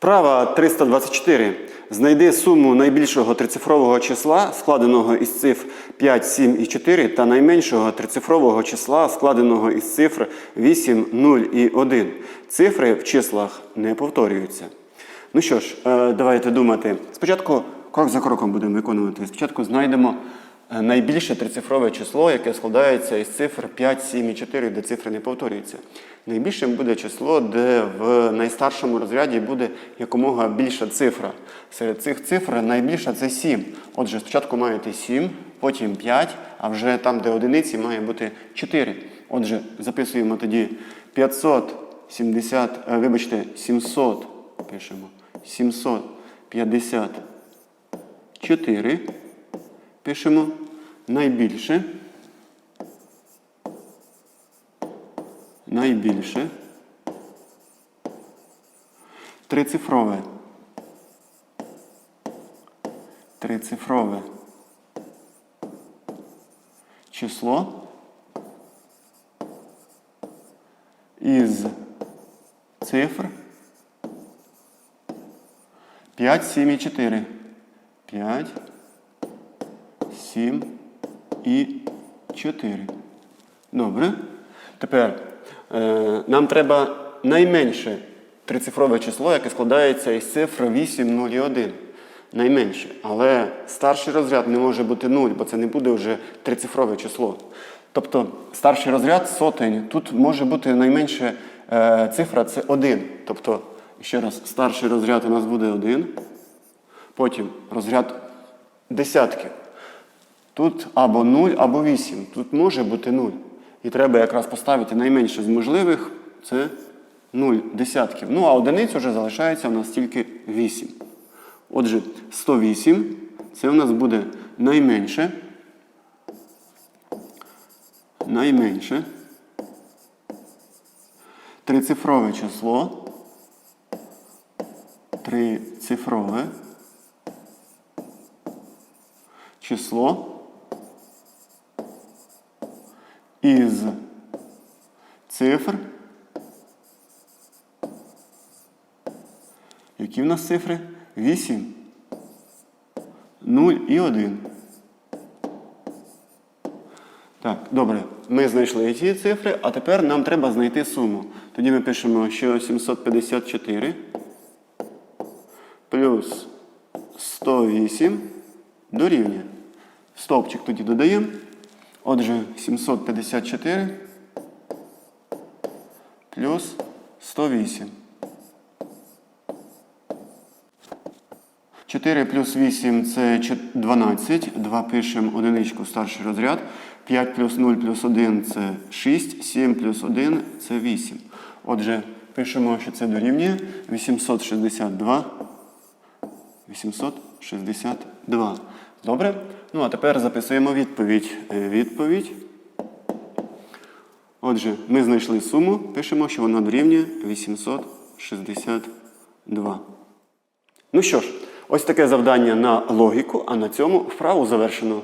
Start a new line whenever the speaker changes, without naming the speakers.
Вправа 324. Знайди суму найбільшого трицифрового числа, складеного із цифр 5, 7 і 4, та найменшого трицифрового числа, складеного із цифр 8, 0 і 1. Цифри в числах не повторюються. Ну що ж, е, давайте думати. Спочатку крок за кроком будемо виконувати. Спочатку знайдемо найбільше трицифрове число, яке складається із цифр 5, 7 і 4, де цифри не повторюються. Найбільшим буде число, де в найстаршому розряді буде якомога більша цифра. Серед цих цифр найбільша це 7. Отже, спочатку маєте 7, потім 5, а вже там, де одиниці, має бути 4. Отже, записуємо тоді 570, е, вибачте, 700, пишемо, 754, пишемо найбільше. Найбільше. Трицифрове. Трицифрове число із цифр 5, 7 і 4. 5, 7 і 4. Добре. Тепер е, нам треба найменше трицифрове число, яке складається із цифр 8, 0 і 1. Найменше. Але старший розряд не може бути 0, бо це не буде вже трицифрове число. Тобто старший розряд сотень. Тут може бути найменше е, цифра це 1. Тобто, ще раз, старший розряд у нас буде 1. Потім розряд десятків. Тут або 0, або 8. Тут може бути 0. І треба якраз поставити найменше з можливих це 0 десятків. Ну, а одиниць вже залишається у нас тільки 8. Отже, 108 це у нас буде найменше. Найменше. Трицифрове число. Трицифрове число із цифр. Які в нас цифри? 8, 0 і 1. Так, добре. Ми знайшли ці цифри, а тепер нам треба знайти суму. Тоді ми пишемо, що 754 плюс 108 дорівнює. Стовпчик тоді додаємо. Отже, 754 плюс 108. 4 плюс 8 це 12. 2 пишемо одиничку старший розряд. 5 плюс 0 плюс 1 це 6. 7 плюс 1 це 8. Отже, пишемо, що це дорівнює 862. 862. Добре? Ну, а тепер записуємо відповідь. Е, Відповідь. Отже, ми знайшли суму, пишемо, що вона дорівнює 862. Ну що ж, ось таке завдання на логіку, а на цьому вправу завершено.